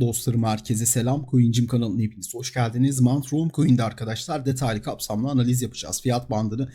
Dostlarım herkese selam. Coincim kanalına hepiniz hoş geldiniz. Mount Rome Coin'de arkadaşlar detaylı kapsamlı analiz yapacağız. Fiyat bandını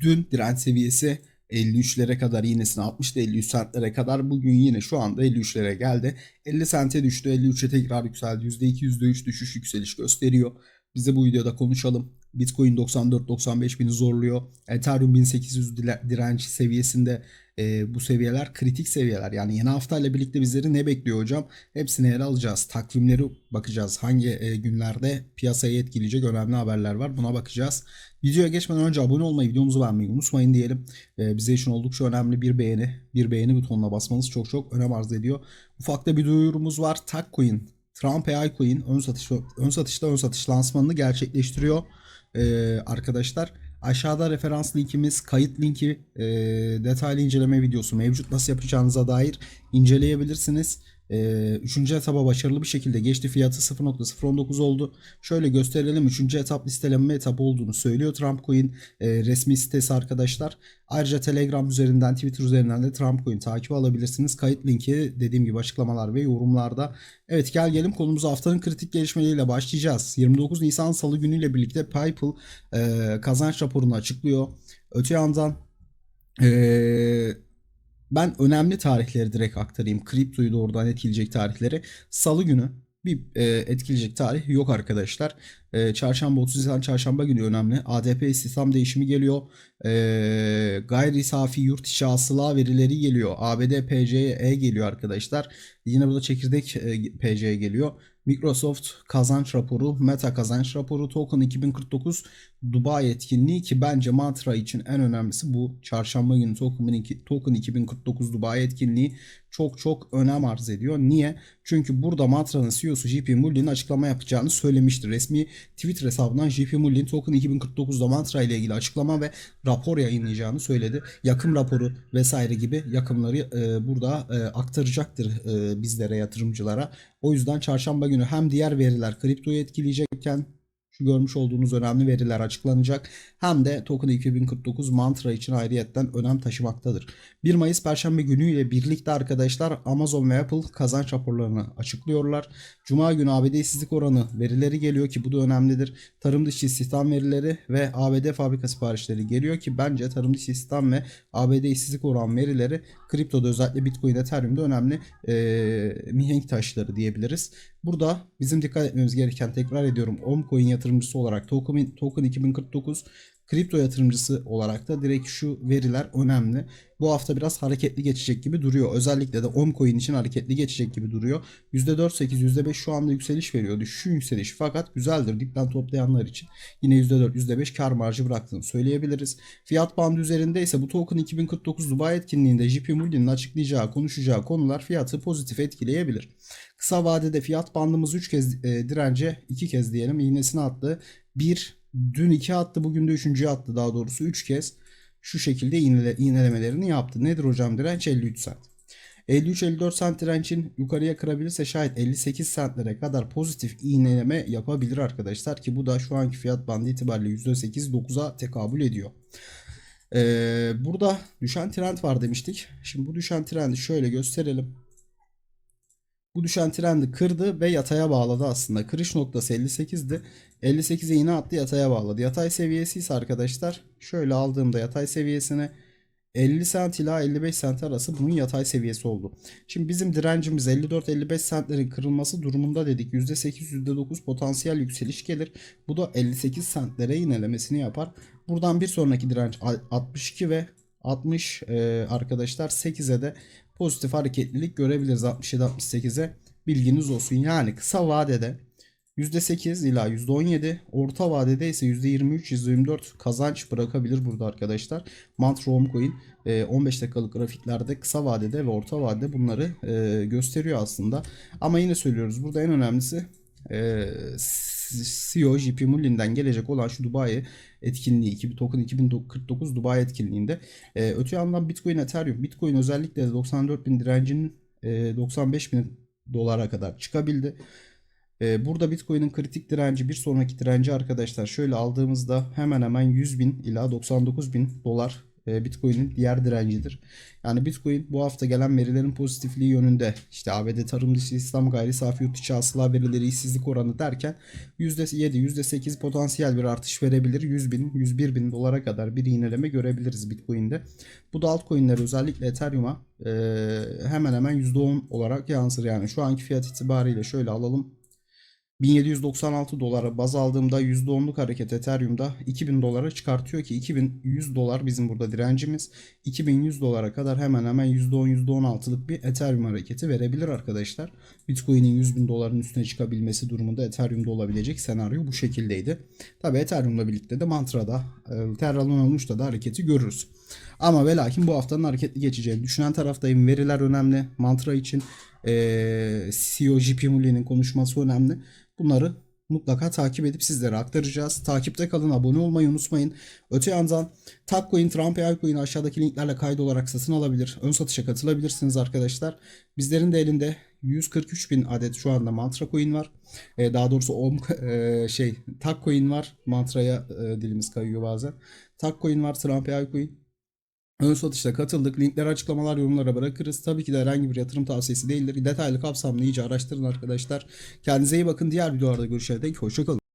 dün direnç seviyesi 53'lere kadar iğnesine 60 53 centlere kadar bugün yine şu anda 53'lere geldi. 50 sente düştü 53'e tekrar yükseldi. %2 %3 düşüş yükseliş gösteriyor. Bize bu videoda konuşalım. Bitcoin 94-95 bini zorluyor. Ethereum 1800 direnç seviyesinde e, bu seviyeler kritik seviyeler. Yani yeni haftayla birlikte bizleri ne bekliyor hocam? Hepsini ele alacağız. Takvimleri bakacağız. Hangi e, günlerde piyasayı etkileyecek önemli haberler var. Buna bakacağız. Videoya geçmeden önce abone olmayı, videomuzu beğenmeyi unutmayın diyelim. E, bize için oldukça önemli bir beğeni, bir beğeni butonuna basmanız çok çok önem arz ediyor. Ufakta bir duyurumuz var. Takcoin Trump AI Coin ön satış ön satışta ön satış lansmanını gerçekleştiriyor. Ee, arkadaşlar aşağıda referans linkimiz, kayıt linki, e, detaylı inceleme videosu mevcut. Nasıl yapacağınıza dair inceleyebilirsiniz. Ee, üçüncü etaba başarılı bir şekilde geçti. Fiyatı 0.019 oldu. Şöyle gösterelim. Üçüncü etap listelenme etabı olduğunu söylüyor Trump Coin e, resmi sitesi arkadaşlar. Ayrıca Telegram üzerinden, Twitter üzerinden de Trump Coin takip alabilirsiniz. Kayıt linki dediğim gibi açıklamalar ve yorumlarda. Evet gel gelin konumuza haftanın kritik gelişmeleriyle başlayacağız. 29 Nisan Salı günüyle birlikte PayPal e, kazanç raporunu açıklıyor. Öte yandan eee ben önemli tarihleri direkt aktarayım. Kriptoyu doğrudan etkileyecek tarihleri. Salı günü bir e, etkileyecek tarih yok arkadaşlar. E, çarşamba 30 Nisan çarşamba günü önemli. ADP istihdam değişimi geliyor. E, gayri safi yurt içi hasıla verileri geliyor. ABD PCE geliyor arkadaşlar. Yine burada çekirdek e, PCE geliyor. Microsoft kazanç raporu, Meta kazanç raporu, Token 2049 Dubai etkinliği ki bence mantra için en önemlisi bu. Çarşamba günü Token, Token 2049 Dubai etkinliği çok çok önem arz ediyor. Niye? Çünkü burada Mantra'nın CEO'su JP Mullin'in açıklama yapacağını söylemiştir. Resmi Twitter hesabından JP Mullin Token 2049'da Mantra ile ilgili açıklama ve rapor yayınlayacağını söyledi. Yakım raporu vesaire gibi yakımları e, burada e, aktaracaktır e, bizlere yatırımcılara. O yüzden çarşamba günü hem diğer veriler kriptoyu etkileyecekken şu görmüş olduğunuz önemli veriler açıklanacak. Hem de Token 2049 mantra için ayrıyetten önem taşımaktadır. 1 Mayıs Perşembe günüyle birlikte arkadaşlar Amazon ve Apple kazanç raporlarını açıklıyorlar. Cuma günü ABD işsizlik oranı verileri geliyor ki bu da önemlidir. Tarım dışı istihdam verileri ve ABD fabrika siparişleri geliyor ki bence tarım dışı istihdam ve ABD işsizlik oran verileri kriptoda özellikle Bitcoin, Ethereum'da önemli e, mihenk taşları diyebiliriz. Burada bizim dikkat etmemiz gereken tekrar ediyorum Omcoin yatırımcısı olarak Token, Token 2049 kripto yatırımcısı olarak da direkt şu veriler önemli. Bu hafta biraz hareketli geçecek gibi duruyor. Özellikle de Omcoin için hareketli geçecek gibi duruyor. %4.8 %5 şu anda yükseliş veriyor. Düşüşü yükseliş fakat güzeldir. Dipten toplayanlar için yine %4 %5 kar marjı bıraktığını söyleyebiliriz. Fiyat bandı üzerinde ise bu token 2049 Dubai etkinliğinde JP Morgan'ın açıklayacağı, konuşacağı konular fiyatı pozitif etkileyebilir. Kısa vadede fiyat bandımız 3 kez e, dirence 2 kez diyelim iğnesini attı. 1 dün 2 attı bugün de 3. attı daha doğrusu 3 kez şu şekilde iğnele, iğnelemelerini yaptı. Nedir hocam direnç 53 cent. 53-54 cent direncin yukarıya kırabilirse şayet 58 centlere kadar pozitif iğneleme yapabilir arkadaşlar ki bu da şu anki fiyat bandı itibariyle %8-9'a tekabül ediyor. Ee, burada düşen trend var demiştik. Şimdi bu düşen trendi şöyle gösterelim. Bu düşen trendi kırdı ve yataya bağladı aslında. Kırış noktası 58'di. 58'e yine attı yataya bağladı. Yatay seviyesi ise arkadaşlar şöyle aldığımda yatay seviyesine 50 sent ila 55 sent arası bunun yatay seviyesi oldu. Şimdi bizim direncimiz 54-55 sentlerin kırılması durumunda dedik. %8 %9 potansiyel yükseliş gelir. Bu da 58 sentlere inelemesini yapar. Buradan bir sonraki direnç 62 ve 60 e, arkadaşlar 8'e de pozitif hareketlilik görebiliriz 67-68'e bilginiz olsun. Yani kısa vadede %8 ila %17 orta vadede ise %23-24 kazanç bırakabilir burada arkadaşlar. Mantra Homecoin 15 dakikalık grafiklerde kısa vadede ve orta vadede bunları e, gösteriyor aslında. Ama yine söylüyoruz burada en önemlisi e, CEO JP Mullin'den gelecek olan şu Dubai etkinliği 2000 token 2049 Dubai etkinliğinde e, öte yandan Bitcoin Ethereum Bitcoin özellikle 94 bin direncinin e, 95 bin dolara kadar çıkabildi. E, burada Bitcoin'in kritik direnci bir sonraki direnci arkadaşlar şöyle aldığımızda hemen hemen 100 bin ila 99 bin dolar Bitcoin'in diğer direncidir. Yani Bitcoin bu hafta gelen verilerin pozitifliği yönünde işte ABD tarım dışı İslam gayri safi yurt içi hasıla verileri işsizlik oranı derken %7 %8 potansiyel bir artış verebilir. 100 bin 101 bin dolara kadar bir iğneleme görebiliriz Bitcoin'de. Bu da altcoin'ler özellikle Ethereum'a e, hemen hemen %10 olarak yansır. Yani şu anki fiyat itibariyle şöyle alalım. 1796 dolara baz aldığımda %10'luk hareket Ethereum'da 2000 dolara çıkartıyor ki 2100 dolar bizim burada direncimiz. 2100 dolara kadar hemen hemen %10 %16'lık bir Ethereum hareketi verebilir arkadaşlar. Bitcoin'in 100 bin doların üstüne çıkabilmesi durumunda Ethereum'da olabilecek senaryo bu şekildeydi. Tabi Ethereum'la birlikte de Mantra'da, e, Terra Luna Luno'da da hareketi görürüz. Ama ve lakin bu haftanın hareketli geçeceğini düşünen taraftayım. Veriler önemli. Mantra için e, CEO JP Mullen'in konuşması önemli. Bunları mutlaka takip edip sizlere aktaracağız. Takipte kalın, abone olmayı unutmayın. Öte yandan Takcoin, Trump Coin aşağıdaki linklerle kaydolarak satın alabilir. Ön satışa katılabilirsiniz arkadaşlar. Bizlerin de elinde 143 bin adet şu anda Mantra Coin var. E, daha doğrusu OM e, şey Takcoin var. Mantra'ya e, dilimiz kayıyor bazen. Takcoin var, Trump Coin. Ön satışta katıldık. Linkleri açıklamalar yorumlara bırakırız. Tabii ki de herhangi bir yatırım tavsiyesi değildir. Detaylı kapsamlı iyice araştırın arkadaşlar. Kendinize iyi bakın. Diğer videolarda görüşene dek hoşçakalın.